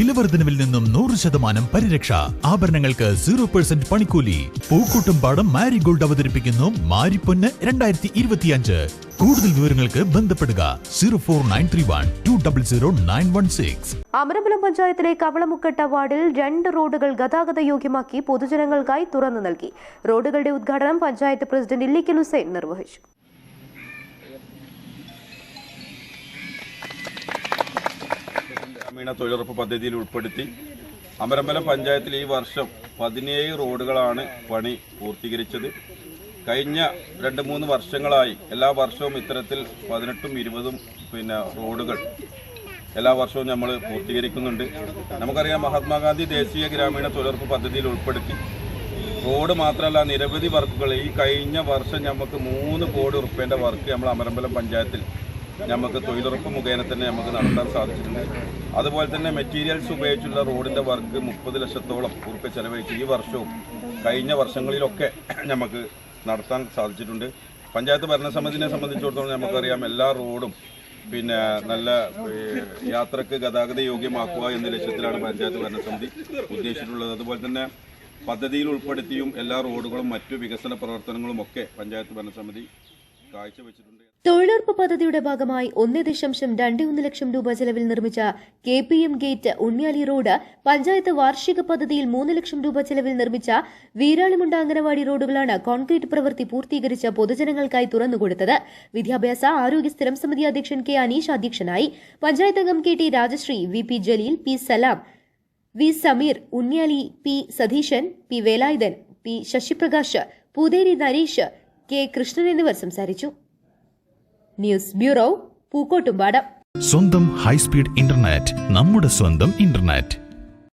വിലവർദ്ധനവിൽ നിന്നും നൂറ് ശതമാനം പരിരക്ഷ. ആഭരണങ്ങൾക്ക് സീറോ പെർസെന്റ് പണിക്കൂലി. പൂക്കൂട്ടും പാടം മാരിഗോൾഡ് അവതരിപ്പിക്കുന്നു മാരിപ്പൊന്ന് രണ്ടായിരത്തി ഇരുപത്തിയഞ്ച് കൂടുതൽ വിവരങ്ങൾക്ക് ബന്ധപ്പെടുക zero four nine three one two double zero nine one six. Amarambalam പഞ്ചായത്തിലെ കവളമുക്കട്ട വാർഡിൽ രണ്ട് റോഡുകൾ ഗതാഗത യോഗ്യമാക്കി പൊതുജനങ്ങൾക്കായി തുറന്നു നൽകി. റോഡുകളുടെ ഉദ്ഘാടനം പഞ്ചായത്ത് പ്രസിഡന്റ് ഇല്ലിക്കൽ ഹുസൈൻ നിർവഹിച്ചു. ഗ്രാമീണ തൊഴിലുറപ്പ് പദ്ധതിയിൽ ഉൾപ്പെടുത്തി അമരമ്പലം പഞ്ചായത്തിൽ ഈ വർഷം പതിനേഴ് റോഡുകളാണ് പണി പൂർത്തീകരിച്ചത്. കഴിഞ്ഞ രണ്ട് മൂന്ന് വർഷങ്ങളായി എല്ലാ വർഷവും ഇത്തരത്തിൽ പതിനെട്ടും ഇരുപതും പിന്നെ റോഡുകൾ എല്ലാ വർഷവും നമ്മൾ പൂർത്തീകരിക്കുന്നുണ്ട്. നമുക്കറിയാം മഹാത്മാഗാന്ധി ദേശീയ ഗ്രാമീണ തൊഴിലുറപ്പ് പദ്ധതിയിൽ ഉൾപ്പെടുത്തി റോഡ് മാത്രമല്ല നിരവധി വർക്കുകൾ. ഈ കഴിഞ്ഞ വർഷം നമുക്ക് മൂന്ന് കോടി ഉറുപ്പ്യന്റെ വർക്ക് നമ്മൾ അമരമ്പലം പഞ്ചായത്തിൽ നമുക്ക് തൊഴിലുറപ്പ് മുഖേന തന്നെ നമുക്ക് നടത്താൻ സാധിച്ചിട്ടുണ്ട്. അതുപോലെ തന്നെ മെറ്റീരിയൽസ് ഉപയോഗിച്ചുള്ള റോഡിന്റെ വർക്ക് മുപ്പത് ലക്ഷത്തോളം ഉറുപ്പ്യ ചെലവഴിച്ച് ഈ വർഷവും കഴിഞ്ഞ വർഷങ്ങളിലൊക്കെ നമുക്ക് നടത്താൻ സാധിച്ചിട്ടുണ്ട്. പഞ്ചായത്ത് ഭരണസമിതിനെ സംബന്ധിച്ചിടത്തോളം നമുക്കറിയാം എല്ലാ റോഡും പിന്നെ നല്ല യാത്രയ്ക്ക് ഗതാഗത യോഗ്യമാക്കുക എന്ന ലക്ഷ്യത്തിലാണ് പഞ്ചായത്ത് ഭരണസമിതി ഉദ്ദേശിച്ചിട്ടുള്ളത്. അതുപോലെ തന്നെ പദ്ധതിയിൽ ഉൾപ്പെടുത്തിയും എല്ലാ റോഡുകളും മറ്റു വികസന പ്രവർത്തനങ്ങളും ഒക്കെ പഞ്ചായത്ത് ഭരണസമിതി തൊഴിലുറപ്പ് പദ്ധതിയുടെ ഭാഗമായി ഒന്ന് ദശാംശം രണ്ട് ഒന്ന് ലക്ഷം രൂപ ചെലവിൽ നിർമ്മിച്ച K P M gate Unniyali road panchayat വാർഷിക പദ്ധതിയിൽ മൂന്ന് ലക്ഷം രൂപ ചെലവിൽ നിർമ്മിച്ച വീരാളിമുണ്ട അംഗനവാടി റോഡുകളാണ് കോൺക്രീറ്റ് പ്രവൃത്തി പൂർത്തീകരിച്ച പൊതുജനങ്ങൾക്കായി തുറന്നുകൊടുത്തത്. വിദ്യാഭ്യാസ ആരോഗ്യ സ്ഥിരം സമിതി അധ്യക്ഷൻ കെ അനീഷ് അധ്യക്ഷനായി. പഞ്ചായത്ത് അംഗം K T Rajasree V P Jaleel P Salam V Sameer Unniyali P Satheesan P Velayudhan P Sasiprakash Pootheri Nareesh K Krishnan എന്നിവർ സംസാരിച്ചു. News bureau Pookkottumpadam. സ്വന്തം ഹൈസ്പീഡ് ഇന്റർനെറ്റ് നമ്മുടെ സ്വന്തം ഇന്റർനെറ്റ്.